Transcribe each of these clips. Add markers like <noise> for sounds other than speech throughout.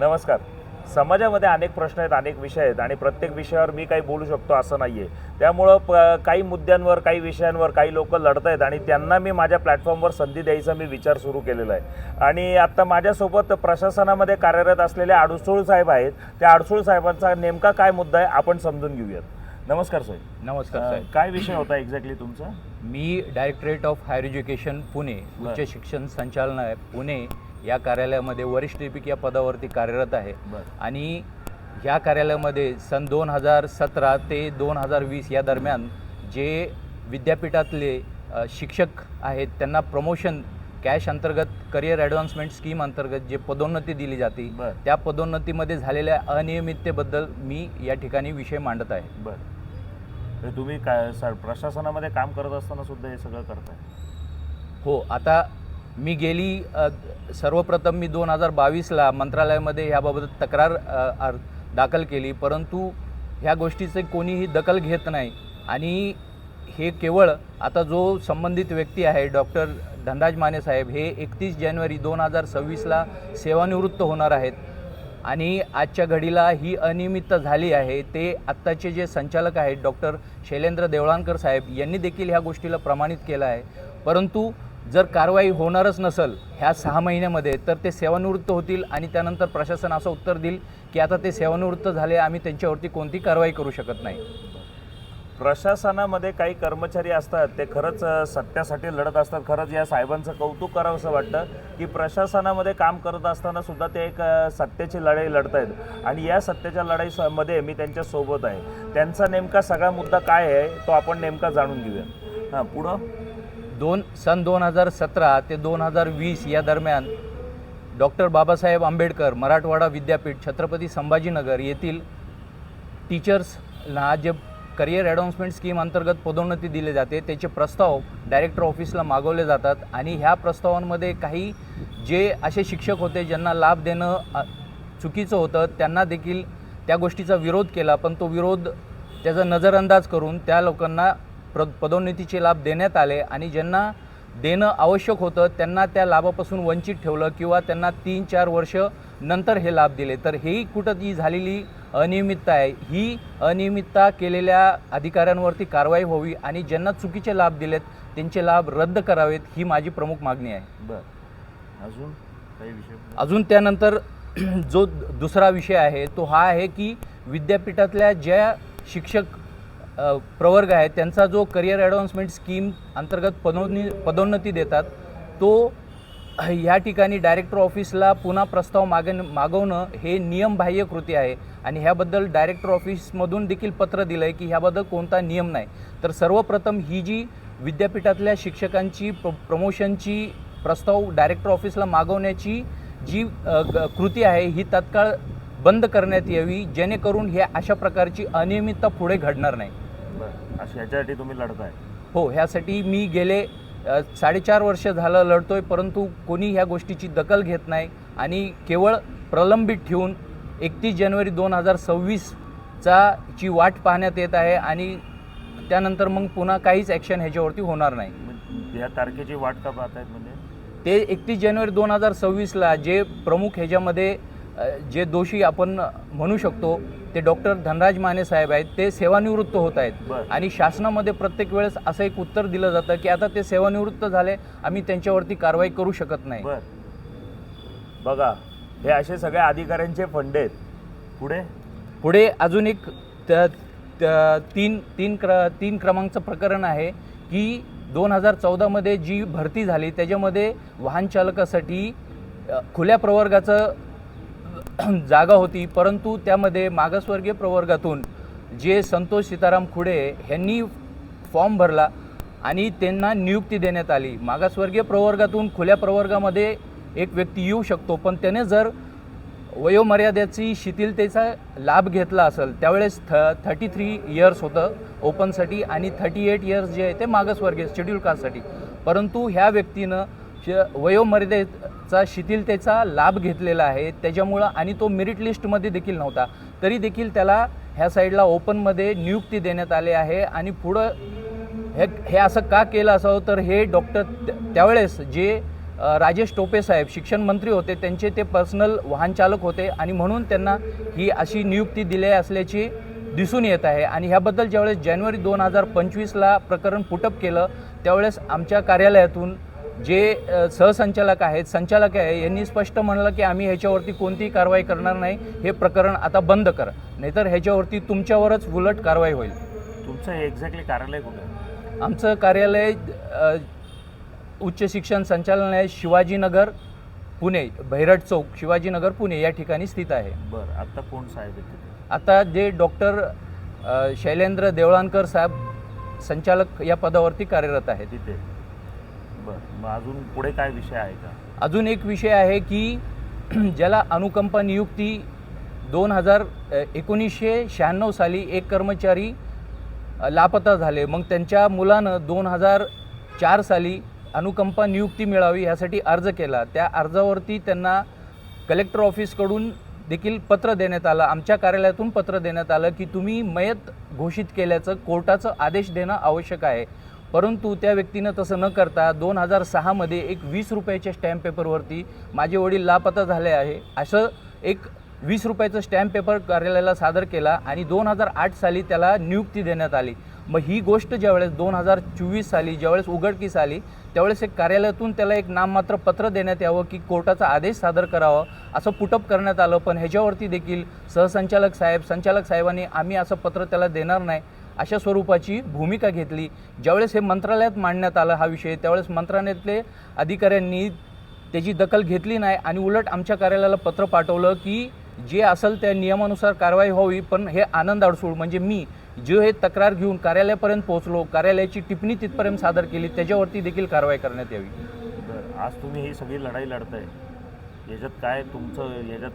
नमस्कार. समाजामध्ये अनेक प्रश्न आहेत अनेक विषय आहेत आणि प्रत्येक विषयावर मी काही बोलू शकतो असं नाही आहे त्यामुळं प काही मुद्द्यांवर काही विषयांवर काही लोक लढत आहेत आणि त्यांना मी माझ्या प्लॅटफॉर्मवर संधी द्यायचा मी विचार सुरू केलेला आहे. आणि आत्ता माझ्यासोबत प्रशासनामध्ये कार्यरत असलेले अडसूळ साहेब आहेत. त्या अडसूळ साहेबांचा नेमका काय मुद्दा आहे आपण समजून घेऊयात. नमस्कार साहेब. नमस्कार साहेब. काय विषय होता एक्झॅक्टली तुमचा? मी directorate of higher education Pune. उच्च शिक्षण संचालनालय पुणे या कार्यालयामध्ये वरिष्ठ लिपिक या पदावरती कार्यरत आहे. बरं. आणि या कार्यालयामध्ये सन दोन हजार सतरा ते दोन हजार वीस या दरम्यान जे विद्यापीठातले शिक्षक आहेत त्यांना प्रमोशन कॅश अंतर्गत करिअर ॲडव्हान्समेंट स्कीम अंतर्गत जे पदोन्नती दिली जाते. त्या पदोन्नतीमध्ये झालेल्या अनियमिततेबद्दल मी या ठिकाणी विषय मांडत आहे. बर. तुम्ही काय सर प्रशासनामध्ये काम करत असताना सुद्धा हे सगळं करताय? हो आता मी गेली सर्वप्रथम मी दोन हजार बावीसला मंत्रालयामध्ये ह्याबाबत तक्रार दाखल केली. परंतु ह्या गोष्टीचे कोणीही दखल घेत नाही. आणि हे केवळ आता जो संबंधित व्यक्ती आहे डॉक्टर धनराज माने साहेब हे एकतीस जानेवारी दोन हजार सव्वीसला सेवानिवृत्त होणार आहेत. आणि आजच्या घडीला ही अनियमितता झाली आहे. ते आत्ताचे जे संचालक आहेत डॉक्टर शैलेंद्र देवळांकर साहेब यांनी देखील ह्या गोष्टीला प्रमाणित केलं आहे. परंतु जर कारवाई होणारच नसेल ह्या सहा महिन्यामध्ये तर ते सेवानिवृत्त होतील आणि त्यानंतर प्रशासन असं उत्तर देईल की आता ते सेवानिवृत्त झाले आम्ही त्यांच्यावरती कोणती कारवाई करू शकत नाही. प्रशासनामध्ये काही कर्मचारी असतात ते खरंच सत्यासाठी लढत असतात. खरंच या साहेबांचं कौतुक करावं असं वाटतं की प्रशासनामध्ये काम करत असताना सुद्धा ते एक सत्तेची सत्याची लढाई लढत आहेत आणि या सत्याच्या लढाईमध्ये मी त्यांच्यासोबत आहे. त्यांचा नेमका सगळा मुद्दा काय आहे तो आपण नेमका जाणून घेऊया. हां पुढं? दोन सन दोन हजार सतरा ते दोन हजार वीस या दरम्यान डॉक्टर बाबासाहेब आंबेडकर मराठवाडा विद्यापीठ छत्रपती संभाजीनगर येथील टीचर्सना जे करिअर ॲडव्हान्समेंट स्कीम अंतर्गत पदोन्नती दिली जाते त्याचे प्रस्ताव डायरेक्टर ऑफिसला मागवले जातात. आणि ह्या प्रस्तावांमध्ये काही जे असे शिक्षक होते ज्यांना लाभ देणं चुकीचं होतं त्यांना देखील त्या गोष्टीचा विरोध केला. पण तो विरोध त्याचा नजरअंदाज करून त्या लोकांना प्र पदोन्नतीचे लाभ देण्यात आले आणि ज्यांना देणं आवश्यक होतं त्यांना त्या लाभापासून वंचित ठेवलं किंवा त्यांना तीन चार वर्ष नंतर हे लाभ दिले. तर हेही कुठं ती झालेली अनियमितता आहे. ही अनियमितता केलेल्या अधिकाऱ्यांवरती कारवाई व्हावी आणि ज्यांना चुकीचे लाभ दिलेत त्यांचे लाभ रद्द करावेत ही माझी प्रमुख मागणी आहे. बरं. अजून काही विषय अजून त्यानंतर जो दुसरा विषय आहे तो हा आहे की विद्यापीठातल्या ज्या शिक्षक प्रवर्ग आहे त्यांचा जो करिअर ॲडव्हान्समेंट स्कीम अंतर्गत पदोन्नी पदोन्नती देतात तो ह्या ठिकाणी डायरेक्टर ऑफिसला पुन्हा प्रस्ताव मागे मागवणं हे नियमबाह्य कृती आहे. आणि ह्याबद्दल डायरेक्टर ऑफिसमधून देखील पत्र दिलं आहे की ह्याबद्दल कोणता नियम नाही. तर सर्वप्रथम ही जी विद्यापीठातल्या शिक्षकांची प्र प्रमोशनची प्रस्ताव डायरेक्टर ऑफिसला मागवण्याची जी कृती आहे ही तात्काळ बंद करण्यात यावी जेणेकरून हे अशा प्रकारची अनियमितता पुढे घडणार नाही. अशा ह्याच्यासाठी तुम्ही लढताय. हो ह्यासाठी मी गेले साडेचार वर्ष झालं लढतोय परंतु कोणी ह्या गोष्टीची दखल घेत नाही आणि केवळ प्रलंबित ठेवून एकतीस जानेवारी दोन हजार सव्वीसचा ची वाट पाहण्यात येत आहे आणि त्यानंतर मग पुन्हा काहीच ॲक्शन ह्याच्यावरती होणार नाही. मग या तारखेची वाट का पाहतायत म्हणजे? ते एकतीस जानेवारी दोन हजार सव्वीसला जे प्रमुख ह्याच्यामध्ये जे दोषी आपण म्हणू शकतो ते डॉक्टर धनराज माने साहेब आहेत ते सेवानिवृत्त होत आहेत. आणि शासनामध्ये प्रत्येक वेळेस असं एक उत्तर दिलं जातं की आता ते सेवानिवृत्त झाले आम्ही त्यांच्यावरती कारवाई करू शकत नाही. बघा हे असे सगळ्या अधिकाऱ्यांचे फंडे आहेत. पुढे? पुढे अजून एक तीन तीन क्र तीन क्रमांकचं प्रकरण आहे की दोन हजार चौदामध्ये जी भरती झाली त्याच्यामध्ये वाहन चालकासाठी खुल्या प्रवर्गाचं <clears throat> जागा होती परंतु त्यामध्ये मागासवर्गीय प्रवर्गातून जे संतोष सीताराम खुडे ह्यांनी फॉर्म भरला आणि त्यांना नियुक्ती देण्यात आली. मागासवर्गीय प्रवर्गातून खुल्या प्रवर्गामध्ये एक व्यक्ती येऊ शकतो पण त्याने जर वयोमर्यादेची शिथिलतेचा लाभ घेतला असेल त्यावेळेस थ थर्टी थ्री इयर्स होतं ओपनसाठी आणि थर्टी एट इयर्स जे आहे ते मागासवर्गीय शेड्यूल कास्टसाठी परंतु ह्या व्यक्तीनं श वयोमर्यादेचा शिथिलतेचा लाभ घेतलेला आहे. त्याच्यामुळं आणि तो मेरिट लिस्टमध्ये देखील नव्हता. तरी देखील त्याला ह्या साईडला ओपनमध्ये नियुक्ती देण्यात आली आहे. आणि पुढं हे हे असं का केलं असावं? तर हे डॉक्टर त्यावेळेस जे राजेश टोपे साहेब शिक्षण मंत्री होते त्यांचे ते पर्सनल वाहन चालक होते. आणि म्हणून त्यांना ही अशी नियुक्ती दिली असल्याची दिसून येत आहे. आणि ह्याबद्दल ज्यावेळेस जानेवारी दोन हजार पंचवीसला प्रकरण पुटअप केलं त्यावेळेस आमच्या कार्यालयातून जे सहसंचालक आहेत संचालक आहे यांनी स्पष्ट म्हणलं की आम्ही ह्याच्यावरती कोणतीही कारवाई करणार नाही हे प्रकरण आता बंद करा. नाहीतर ह्याच्यावरती तुमच्यावरच उलट कारवाई होईल. तुमचं एक्झॅक्टली कार्यालय कुठे आहे? आमचं कार्यालय उच्च शिक्षण संचालनालय शिवाजीनगर पुणे भैरट चौक शिवाजीनगर पुणे या ठिकाणी स्थित आहे. बरं आत्ता कोण साहेब आता जे डॉक्टर शैलेंद्र देवळानकर साहेब संचालक या पदावरती कार्यरत आहेत. तिथे? बरं मग अजून पुढे काय विषय आहे का? अजून एक विषय आहे की <clears throat> ज्याला अनुकंपा नियुक्ती दोन हजार एकोणीसशे शहाण्णव साली एक कर्मचारी लापता झाले. मग त्यांच्या मुलानं दोन हजार चार साली अनुकंपा नियुक्ती मिळावी यासाठी अर्ज केला. त्या अर्जावरती त्यांना कलेक्टर ऑफिसकडून देखील पत्र देण्यात आलं. आमच्या कार्यालयातून पत्र देण्यात आलं की तुम्ही मयत घोषित केल्याचं कोर्टाचं आदेश देणं आवश्यक आहे. परंतु त्या व्यक्तीनं तसं न करता दोन हजार सहामध्ये एक वीस रुपयाच्या स्टॅम्प पेपरवरती माझे वडील लापता झाले आहे. असं एक वीस रुपयाचं स्टॅम्प पेपर कार्यालयाला सादर केला आणि दोन हजार आठ साली त्याला नियुक्ती देण्यात आली. मग ही गोष्ट ज्यावेळेस दोन हजार चोवीस साली ज्यावेळेस उघडकीस आली त्यावेळेस एक कार्यालयातून त्याला एक नाममात्र पत्र देण्यात यावं की कोर्टाचा आदेश सादर करावा असं पुटअप करण्यात आलं. पण ह्याच्यावरती देखील सहसंचालक साहेब संचालक साहेबांनी आम्ही असं पत्र त्याला देणार नाही. अशा स्वरूपाची भूमिका घेतली. ज्यावेळेस हे मंत्रालयात मांडण्यात आलं हा विषय त्यावेळेस मंत्रालयातले अधिकाऱ्यांनी त्याची दखल घेतली नाही आणि उलट आमच्या कार्यालयाला पत्र पाठवलं की जे असेल त्या नियमानुसार कारवाई व्हावी पण हे आनंद अडसूळ म्हणजे मी जे हे तक्रार घेऊन कार्यालयापर्यंत पोहोचलो कार्यालयाची टिप्पणी तिथपर्यंत सादर केली त्याच्यावरती देखील कारवाई करण्यात यावी. बरं आज तुम्ही ही सगळी लढाई लढताय. याच्यात काय तुमचं याच्यात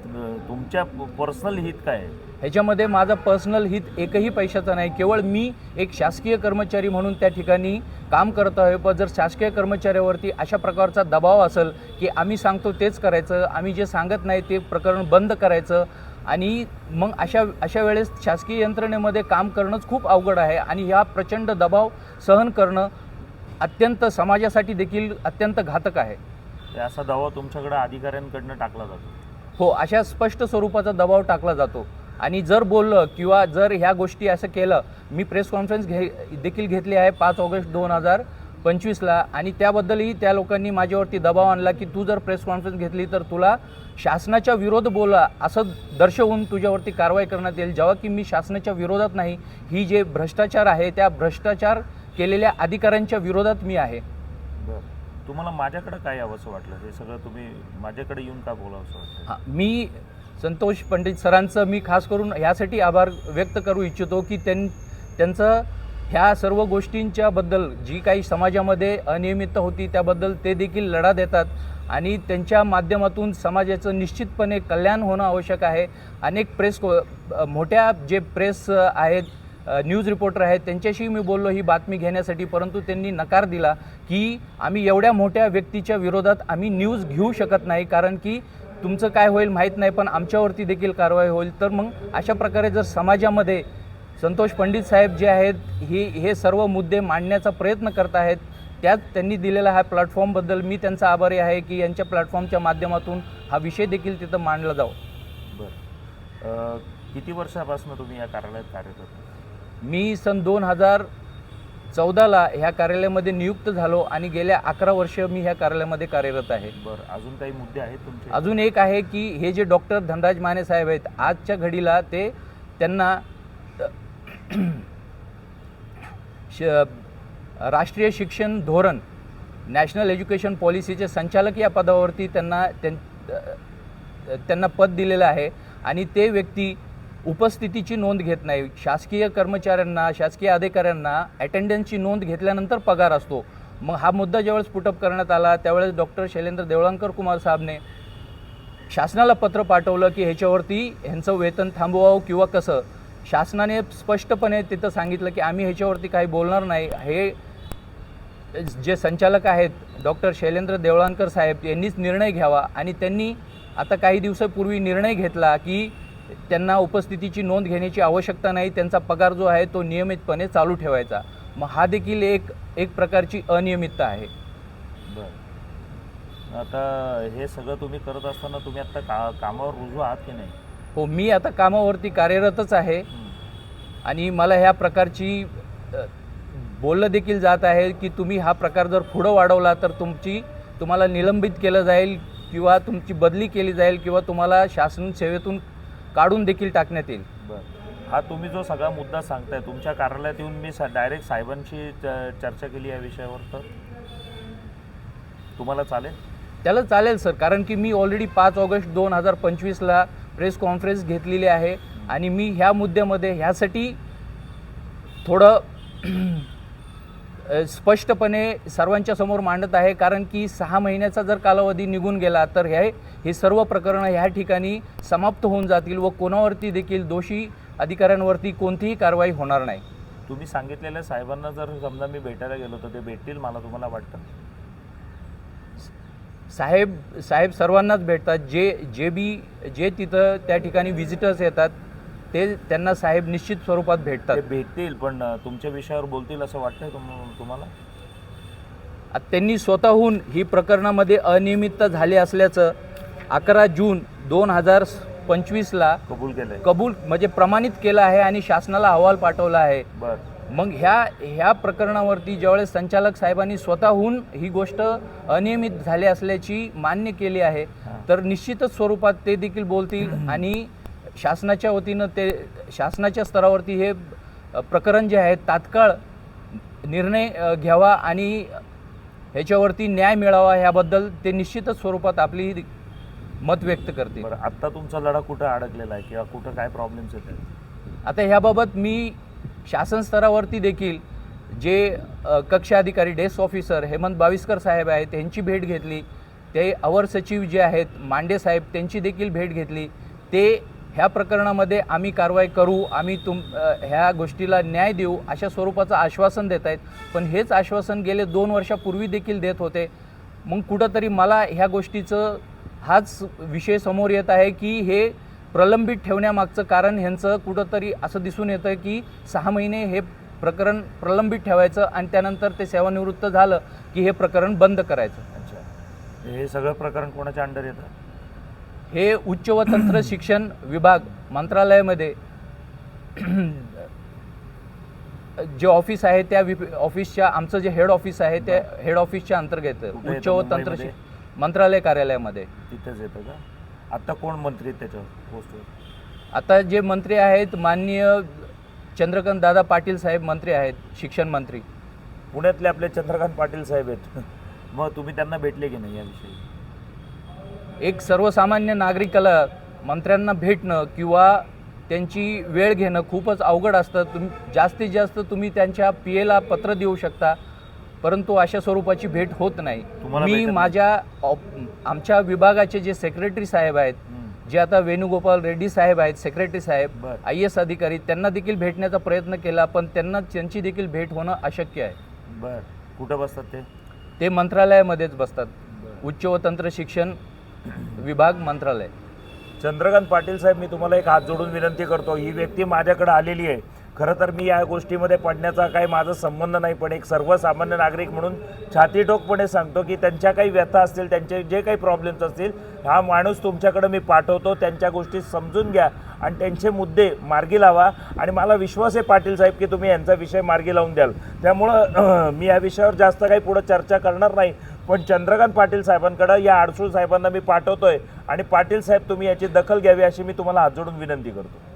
तुमच्या पर्सनल हित काय आहे? ह्याच्यामध्ये माझा पर्सनल हित एकही पैशाचा नाही. केवळ मी एक शासकीय कर्मचारी म्हणून त्या ठिकाणी काम करत आहे. पण जर शासकीय कर्मचाऱ्यावरती अशा प्रकारचा दबाव असेल की आम्ही सांगतो तेच करायचं आम्ही जे सांगत नाही ते प्रकरण बंद करायचं आणि मग अशा अशा वेळेस शासकीय यंत्रणेमध्ये काम करणंच खूप अवघड आहे आणि ह्या प्रचंड दबाव सहन करणं अत्यंत समाजासाठी देखील अत्यंत घातक आहे. असा दावा तुमच्याकडे अधिकाऱ्यांकडनं टाकला जातो. हो अशा स्पष्ट स्वरूपाचा दबाव टाकला जातो. आणि जर बोललं किंवा जर ह्या गोष्टी असं केलं मी प्रेस कॉन्फरन्स घे देखील घेतली आहे पाच ऑगस्ट दोन हजार पंचवीसला आणि त्याबद्दलही त्या लोकांनी माझ्यावरती दबाव आणला की तू जर प्रेस कॉन्फरन्स घेतली तर तुला शासनाच्या विरोध बोला असं दर्शवून तुझ्यावरती कारवाई करण्यात येईल. जेव्हा की मी शासनाच्या विरोधात नाही ही जे भ्रष्टाचार आहे त्या भ्रष्टाचार केलेल्या अधिकाऱ्यांच्या विरोधात मी आहे. बरं. तुम्हाला माझ्याकडे काय यावंसं वाटलं? हे सगळं तुम्ही माझ्याकडे येऊन का बोलावंसं वाटलं? मी संतोष पंडित सरांचं मी खास करून ह्यासाठी आभार व्यक्त करू इच्छितो की त्यां त्यांचं ह्या सर्व गोष्टींच्याबद्दल जी काही समाजामध्ये अनियमितता होती त्याबद्दल ते देखील लढा देतात आणि त्यांच्या माध्यमातून समाजाचं निश्चितपणे कल्याण होणं आवश्यक आहे. अनेक प्रेस को- मोठ्या जे प्रेस आहेत न्यूज रिपोर्टर आहेत. त्यांच्याशी मी बोललो ही बातमी घेण्यासाठी. परंतु त्यांनी नकार दिला की आम्ही एवढ्या मोठ्या व्यक्तीच्या विरोधात आम्ही न्यूज घेऊ शकत नाही. कारण की तुमचं काय होईल माहीत नाही पण आमच्यावरती देखील कारवाई होईल. तर मग अशा प्रकारे जर समाजामध्ये संतोष पंडित साहेब जे आहेत हे हे सर्व मुद्दे मांडण्याचा प्रयत्न करत आहेत त्यात त्यांनी दिलेला हा प्लॅटफॉर्मबद्दल मी त्यांचा आभारी आहे की यांच्या प्लॅटफॉर्मच्या माध्यमातून हा विषय देखील तिथं मांडला जावं. बरं. किती वर्षापासून तुम्ही या कार्यालयात कार्यरत मी सन दोन हजार चौदाला ह्या कार्यालयामध्ये नियुक्त झालो आणि गेल्या अकरा वर्ष मी ह्या कार्यालयामध्ये कार्यरत आहे. बरं अजून काही मुद्दे आहेत तुमचे? अजून एक आहे की हे जे डॉक्टर धनराज माने साहेब आहेत आजच्या घडीला ते त्यांना श राष्ट्रीय शिक्षण धोरण नॅशनल एज्युकेशन पॉलिसीचे संचालक या पदावरती त्यांना त्यां त्यांना पद दिलेलं आहे. आणि ते व्यक्ती उपस्थितीची नोंद घेत नाही. शासकीय कर्मचाऱ्यांना शासकीय अधिकाऱ्यांना अटेंडन्सची नोंद घेतल्यानंतर पगार असतो. मग हा मुद्दा ज्यावेळेस पुटअप करण्यात आला त्यावेळेस डॉक्टर शैलेंद्र देवळांकर कुमार साहेबने शासनाला पत्र पाठवलं की ह्याच्यावरती ह्यांचं वेतन थांबवावं किंवा कसं? शासनाने स्पष्टपणे तिथं सांगितलं की आम्ही ह्याच्यावरती काही बोलणार नाही. हे जे संचालक आहेत डॉक्टर शैलेंद्र देवळांकर साहेब यांनीच निर्णय घ्यावा. आणि त्यांनी आता काही दिवसापूर्वी निर्णय घेतला की त्यांना उपस्थितीची नोंद घेण्याची आवश्यकता नाही त्यांचा पगार जो आहे तो नियमितपणे चालू ठेवायचा. मग हा देखील एक एक प्रकारची अनियमितता आहे. बरं. आता हे सगळं तुम्ही करत असताना तुम्ही आता का कामावर रुजू आहात की नाही? हो मी आता कामावरती कार्यरतच आहे. आणि मला ह्या प्रकारची बोललं देखील जात आहे की तुम्ही हा प्रकार जर पुढं वाढवला तर तुमची तुम्हाला निलंबित केलं जाईल किंवा तुमची बदली केली जाईल किंवा तुम्हाला शासन सेवेतून काढून देखील टाकण्यात येईल. बरं. हा तुम्ही जो सगळा मुद्दा सांगताय तुमच्या कार्यालयात येऊन मी डायरेक्ट साहेबांशी च- चर्चा केली या विषयावर तर? तुम्हाला चालेल? त्याला चालेल सर. कारण की मी ऑलरेडी पाच ऑगस्ट दोन हजार पंचवीसला प्रेस कॉन्फरन्स घेतलेली आहे आणि मी ह्या मुद्द्यामध्ये ह्यासाठी थोडं स्पष्टपणे सर्वांच्या समोर मांडत आहे कारण की सहा महिन्याचा जर कालावधी निघून गेला तर हे हे सर्व प्रकरणं ह्या ठिकाणी समाप्त होऊन जातील व कोणावरती देखील दोषी अधिकाऱ्यांवरती कोणतीही कारवाई होणार नाही. तुम्ही सांगितलेल्या साहेबांना जर समजा मी भेटायला गेलो तर ते भेटतील मला तुम्हाला वाटतं? साहेब साहेब सर्वांनाच भेटतात. जे जे बी जे तिथं त्या ठिकाणी व्हिजिटर्स येतात ते त्यांना साहेब निश्चित स्वरूपात भेटतात. भेटतील पण तुमच्या विषयावर बोलतील असं वाटतंय तुम- तुम्हाला? त्यांनी स्वतःहून ही प्रकरणामध्ये अनियमितता झाली असल्याचं अकरा जून दोन हजार पंचवीसला कबूल केलंय. कबूल म्हणजे प्रमाणित केलं आहे आणि शासनाला अहवाल पाठवला आहे. बर. मग ह्या ह्या प्रकरणावरती ज्यावेळेस संचालक साहेबांनी स्वतःहून ही गोष्ट अनियमित झाली असल्याची मान्य केली आहे. तर निश्चितच स्वरूपात ते देखील बोलतील आणि शासनाच्या वतीनं ते शासनाच्या स्तरावरती हे प्रकरण जे आहे तात्काळ निर्णय घ्यावा आणि ह्याच्यावरती न्याय मिळावा ह्याबद्दल ते निश्चितच स्वरूपात आपली मत व्यक्त करतील. बरं आत्ता तुमचा लढा कुठं अडकलेला आहे किंवा कुठं काय प्रॉब्लेम्स येत आहेत? आता ह्याबाबत मी शासन स्तरावरती देखील जे अ, कक्ष अधिकारी डेस्क ऑफिसर हेमंत बाविस्कर साहेब आहेत त्यांची भेट घेतली. ते अवर सचिव जे आहेत मांडे साहेब त्यांची देखील भेट घेतली. ते ह्या प्रकरणामध्ये आम्ही कारवाई करू आम्ही तुम ह्या गोष्टीला न्याय देऊ अशा स्वरूपाचं आश्वासन देत आहेत. पण हेच आश्वासन गेले दोन वर्षापूर्वी देखील देत होते. मग कुठंतरी मला ह्या गोष्टीचं हाच विषय समोर येत आहे की हे प्रलंबित ठेवण्यामागचं कारण ह्यांचं कुठंतरी असं दिसून येतं की सहा महिने हे प्रकरण प्रलंबित ठेवायचं आणि त्यानंतर ते सेवानिवृत्त झालं की हे प्रकरण बंद करायचं. अच्छा. हे सगळं प्रकरण कोणाच्या अंडर येतं? हे उच्च व तंत्र शिक्षण विभाग मंत्रालयामध्ये जे ऑफिस आहे त्या ऑफिसच्या आमचं जे हेड ऑफिस आहे त्या हेड ऑफिसच्या अंतर्गत उच्च व? तंत्र मंत्रालय कार्यालयामध्ये. तिथेच येतं का? आत्ता कोण मंत्री त्याच्यावर पोस्टवर? आता जे मंत्री आहेत माननीय चंद्रकांत दादा पाटील साहेब मंत्री आहेत शिक्षण मंत्री. पुण्यातले आपले चंद्रकांत पाटील साहेब आहेत. <laughs> मग तुम्ही त्यांना भेटले की नाही याविषयी एक सर्वसामान्य नागरिकाला मंत्र्यांना भेटणं किंवा त्यांची वेळ घेणं खूपच अवघड असतं. तुम जास्तीत जास्त तुम्ही त्यांच्या पी एला पत्र देऊ शकता परंतु अशा स्वरूपाची भेट होत नाही. मी? माझ्या आमच्या विभागाचे जे सेक्रेटरी साहेब आहेत. जे आता वेणुगोपाल रेड्डी साहेब आहेत सेक्रेटरी साहेब. आय एस अधिकारी त्यांना देखील भेटण्याचा प्रयत्न केला पण त्यांना त्यांची देखील भेट होणं अशक्य आहे. बर. कुठं बसतात ते? ते मंत्रालयामध्येच बसतात. उच्च व तंत्र शिक्षण विभाग मंत्रालय. चंद्रकांत पाटील साहेब मी तुम्हाला एक हात जोडून विनंती करतो. ही व्यक्ती माझ्याकडे आलेली आहे. खरं तर मी या गोष्टीमध्ये पडण्याचा काही माझा संबंध नाही पण एक सर्वसामान्य नागरिक म्हणून छातीटोकपणे सांगतो की त्यांच्या काही व्यथा असतील त्यांचे जे काही प्रॉब्लेम्स असतील हा माणूस तुमच्याकडे मी पाठवतो. त्यांच्या गोष्टी समजून घ्या. आणि त्यांचे मुद्दे मार्गी लावा. आणि मला विश्वास आहे पाटील साहेब की तुम्ही यांचा विषय मार्गी लावून द्याल. त्यामुळं मी या विषयावर जास्त काही पुढं चर्चा करणार नाही. पण चंद्रकांत पाटील साहेबांकडं या आडसूळ साहेबांना मी पाठवतोय. आणि पाटील साहेब तुम्ही याची दखल घ्यावी अशी मी तुम्हाला हात जोडून विनंती करतो.